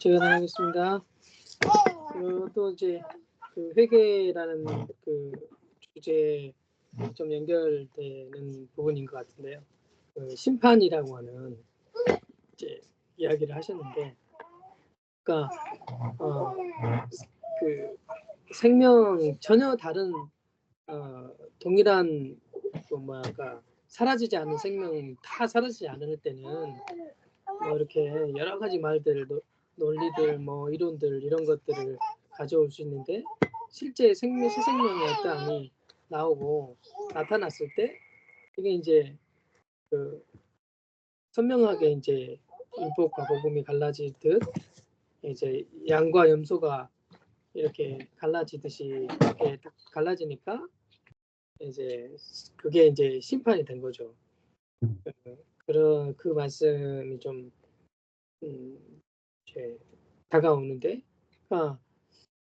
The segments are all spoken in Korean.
제가 나가겠습니다. 어, 또 이제 그 회계라는 그 주제에 좀 연결되는 부분인 것 같은데요. 그 심판이라고 하는 이제 이야기를 하셨는데, 그러니까 어, 그 생명 전혀 다른 어, 동일한 그 뭐랄까 사라지지 않는 생명 다 사라지지 않을 때는 뭐 이렇게 여러 가지 말들 노- 논리들 뭐 이론들 이런 것들을 가져올 수 있는데 실제 생명 새 생명의 어떠함이 나오고 나타났을 때 이게 이제 그 선명하게 이제 율법과 복음이 갈라지듯 이제 양과 염소가 이렇게 갈라지듯이 이렇게 딱 갈라지니까 이제 그게 이제 심판이 된 거죠. 음. 그- 그런 그 말씀이 좀 음, 이제 다가오는데, 그러니까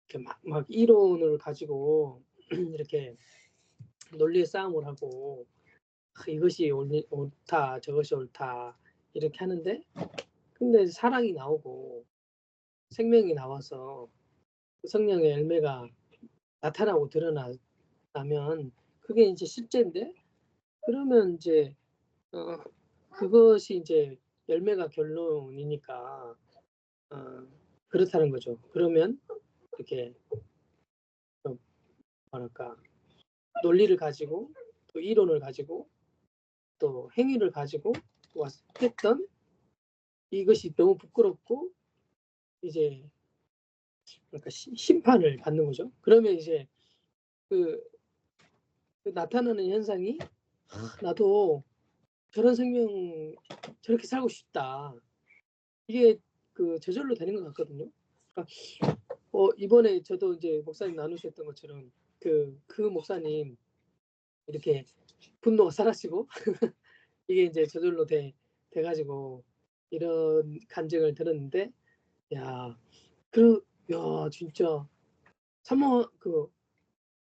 이렇게 막, 막 이론을 가지고 이렇게 논리의 싸움을 하고 아, 이것이 옳- 옳다, 저것이 옳다 이렇게 하는데, 근데 사랑이 나오고 생명이 나와서 그 성령의 열매가 나타나고 드러나면 그게 이제 실제인데 그러면 이제 어, 그것이 이제 열매가 결론이니까 어, 그렇다는 거죠. 그러면 이렇게 어, 뭐랄까 논리를 가지고 또 이론을 가지고 또 행위를 가지고 왔- 했던 이것이 너무 부끄럽고 이제 그러니까 시- 심판을 받는 거죠. 그러면 이제 그, 그 나타나는 현상이 아, 나도 저런 생명 저렇게 살고 싶다. 이게 그 저절로 되는 것 같거든요. 그러니까 어, 이번에 저도 이제 목사님 나누셨던 것처럼 그, 그 목사님 이렇게 분노가 사라지고 이게 이제 저절로 돼, 돼 가지고 이런 간증을 들었는데 야, 그, 야, 진짜 사모 그,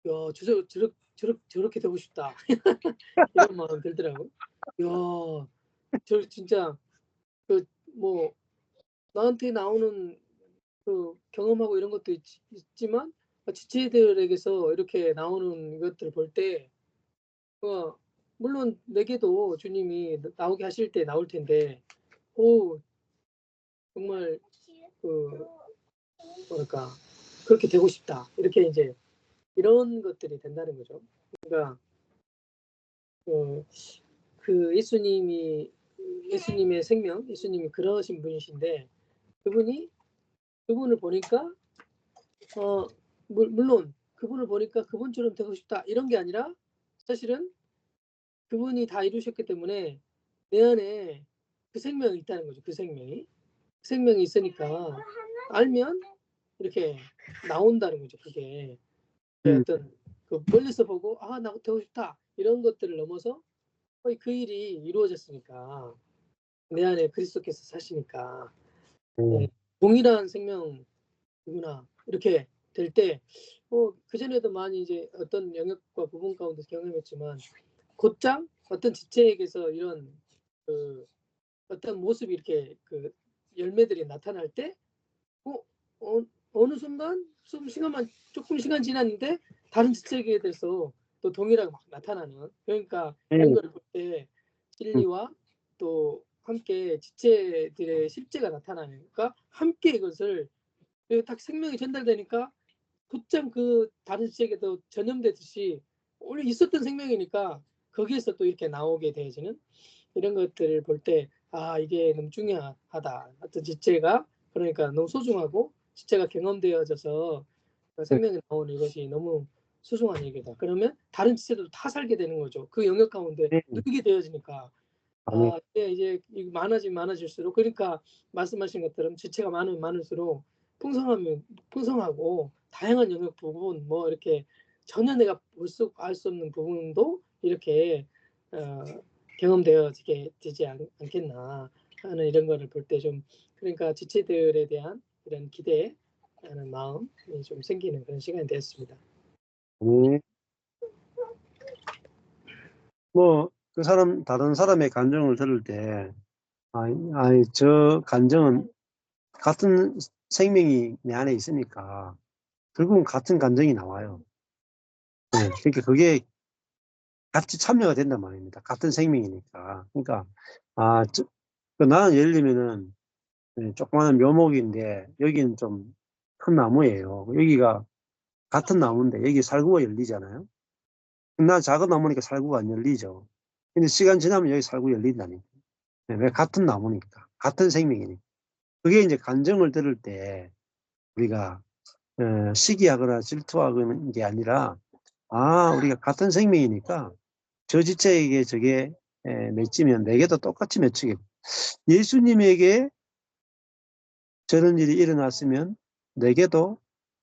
야, 저, 저, 저, 저렇게 되고 싶다 이런 마음 들더라고. 야, 저 진짜 그 뭐 나한테 나오는 그 경험하고 이런 것도 있, 있지만 지체들에게서 이렇게 나오는 것들을 볼 때, 어, 물론 내게도 주님이 나오게 하실 때 나올 텐데, 오 정말 그 뭐랄까 그렇게 되고 싶다 이렇게 이제 이런 것들이 된다는 거죠. 그러니까 어, 그 예수님이 예수님의 생명, 예수님이 그러신 분이신데 그분이 그분을 보니까 어 물- 물론 그분을 보니까 그분처럼 되고 싶다 이런 게 아니라 사실은 그분이 다 이루셨기 때문에 내 안에 그 생명이 있다는 거죠. 그 생명이 그 생명이 있으니까 알면 이렇게 나온다는 거죠. 그게 음. 어떤 그 멀리서 보고 아 나 되고 싶다 이런 것들을 넘어서 거의 그 일이 이루어졌으니까 내 안에 그리스도께서 사시니까 음, 동일한 생명이구나. 이렇게 될 때 뭐 그전에도 많이 이제 어떤 영역과 부분 가운데 경험했지만 곧장 어떤 지체에게서 이런 그 어떤 모습이 이렇게 그 열매들이 나타날 때 어, 어, 어느 순간 좀 시간만 조금 시간 지났는데 다른 지체에 대해서 또 동일하게 막 나타나는. 그러니까 이런 음. 걸볼 때 진리와 또 함께 지체들의 실제가 나타나는 그러니까 함께 이것을 그딱 생명이 전달되니까 곧장 그 다른 지체에게도 전염되듯이 원래 있었던 생명이니까 거기에서 또 이렇게 나오게 되어지는 이런 것들을 볼 때 아 이게 너무 중요하다 어떤 지체가 그러니까 너무 소중하고 지체가 경험되어져서 그 생명이 나오는 이것이 너무 소중한 얘기다. 그러면 다른 지체도 다 살게 되는 거죠. 그 영역 가운데 음. 누게 되어지니까 아, 네, 이제 많아지면 많아질수록 그러니까 말씀하신 것처럼 지체가 많으면 많을수록 풍성하면 풍성하고 다양한 영역 부분 뭐 이렇게 전혀 내가 볼수 알 수 없는 부분도 이렇게 어, 경험되어지게 되지 않, 않겠나 하는 이런 거를 볼 때 좀 그러니까 지체들에 대한 이런 기대하는 마음이 좀 생기는 그런 시간이 되었습니다. 음. 뭐, 그 사람, 다른 사람의 감정을 들을 때, 아니, 아니, 저 감정은 같은 생명이 내 안에 있으니까 결국은 같은 감정이 나와요. 네, 그러니까 그게 같이 참여가 된단 말입니다. 같은 생명이니까. 그러니까 아, 저, 그 나는 예를 들면은 네, 조그마한 묘목인데 여기는 좀 큰 나무예요. 여기가 같은 나무인데 여기 살구가 열리잖아요. 난 작은 나무니까 살구가 안 열리죠. 근데 시간 지나면 여기 살구 열린다니까. 네, 왜 같은 나무니까. 같은 생명이니까. 그게 이제 감정을 들을 때 우리가 어, 시기하거나 질투하는 게 아니라 아 우리가 같은 생명이니까 저 지체에게 저게 에, 맺히면 내게도 똑같이 맺히겠고 예수님에게 저런 일이 일어났으면 내게도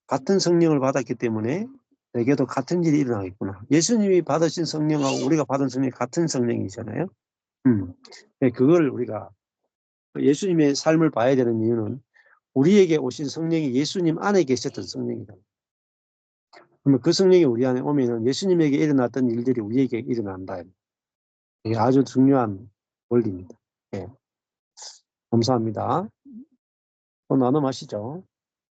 같은 성령을 받았기 때문에 내게도 같은 일이 일어나겠구나. 예수님이 받으신 성령하고 우리가 받은 성령이 같은 성령이잖아요. 음. 네, 그걸 우리가 예수님의 삶을 봐야 되는 이유는 우리에게 오신 성령이 예수님 안에 계셨던 성령이다. 그러면 그 성령이 우리 안에 오면은 예수님에게 일어났던 일들이 우리에게 일어난다. 이게 아주 중요한 원리입니다. 예. 감사합니다. 또 나눔하시죠.